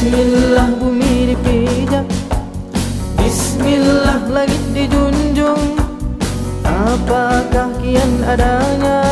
Bismillah bumi dipijak. Bismillah langit dijunjung. Apakah kian adanya?